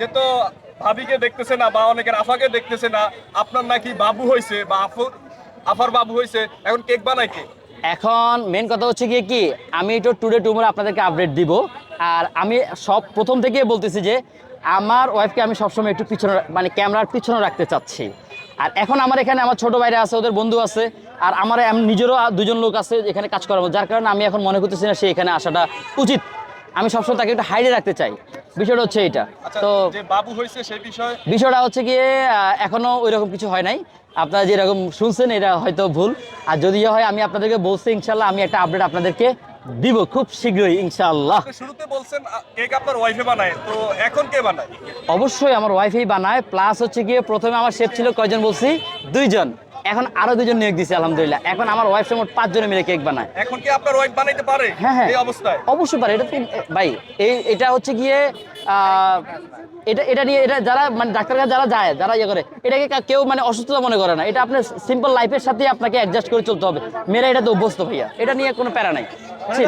যে তো ভাবিকে দেখতেছে না বা অনেকের আফাকে দেখতেছে না, আপনার নাকি বাবু হয়েছে বা আফুর আফার বাবু হয়েছে এখন কেক বানাই কে? এখন মেন কথা হচ্ছে গিয়ে কি, আমি একটু টুডে টুমোরো আপনাদেরকে আপডেট দিব। আর আমি সব প্রথম থেকে বলতেছি যে, আমার ওয়াইফকে আমি সবসময় একটু পিছনে মানে ক্যামেরার পিছনে রাখতে চাচ্ছি। আর এখন আমার এখানে আমার ছোট ভাইরা আছে, ওদের বন্ধু আছে, আর আমার নিজেরও দুজন লোক আছে এখানে কাজ করাবো। যার কারণে আমি এখন মনে করতেছি না সে এখানে আসাটা উচিত। আমি সবসময় তাকে একটু হাইডে রাখতে চাই। বিষয়টা হচ্ছে এইটা আচ্ছা তো বাবু হয়েছে সেই বিষয়ে বিষয়টা হচ্ছে গিয়ে এখনও ওই রকম কিছু হয় নাই। আপনারা যেরকম শুনছেন এটা হয়তো ভুল। আর যদি হয় আমি আপনাদেরকে বলছি ইনশাল্লাহ আমি একটা আপডেট আপনাদেরকে দিব খুব শীঘ্রই ইনশাআল্লাহ। শুরুতে বলছেন কেক আপনার ওয়াইফে বানায় তো এখন কে বানায়? অবশ্যই আমার ওয়াইফাই বানায় প্লাস হচ্ছে গিয়ে প্রথমে আমার শেফ ছিল কয়জন বলছি? দুইজন। এখন আরও দুজন নিয়োগ দিছে আলহামদুলিল্লাহ। এখন আমার ওয়াইফ মোট পাঁচজনে মিলে কেক বানায়। এখন কি আপনার ওয়াইফ বানাইতে পারে হ্যাঁ হ্যাঁ। এই অবস্থায়? অবশ্যই পারে। এটা তো ভাই এই এটা হচ্ছে গিয়ে এটা এটা নিয়ে এটা যারা মানে ডাক্তার কাছে যারা যায় যারা ইয়ে করে এটাকে কেউ মানে অসুস্থতা মনে করে না। এটা আপনার সিম্পল লাইফের সাথে আপনাকে অ্যাডজাস্ট করে চলতে হবে। মেয়েরা এটা তো অভ্যস্ত ভাইয়া। এটা নিয়ে কোনো প্যারা নাই। ছিল